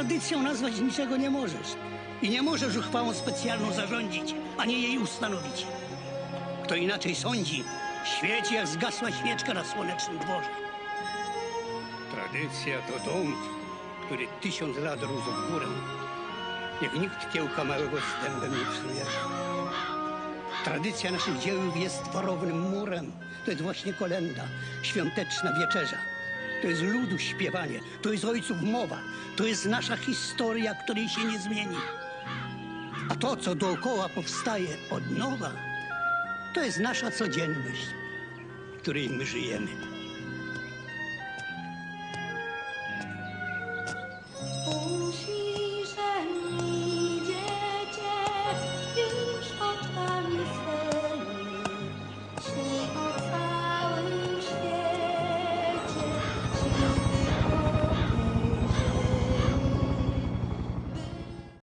tradycją nazwać niczego nie możesz. I nie możesz uchwałą specjalną zarządzić, ani jej ustanowić. Kto inaczej sądzi, świeci jak zgasła świeczka na słonecznym dworze. Tradycja to dom, który tysiąc lat rósł w górę. Niech nikt kiełka małego wstępem nie psuje. Tradycja naszych dzieł jest warownym murem. To jest właśnie kolenda, świąteczna wieczerza. To jest ludu śpiewanie, to jest ojców mowa, to jest nasza historia, której się nie zmieni. A to, co dookoła powstaje od nowa, to jest nasza codzienność, w której my żyjemy.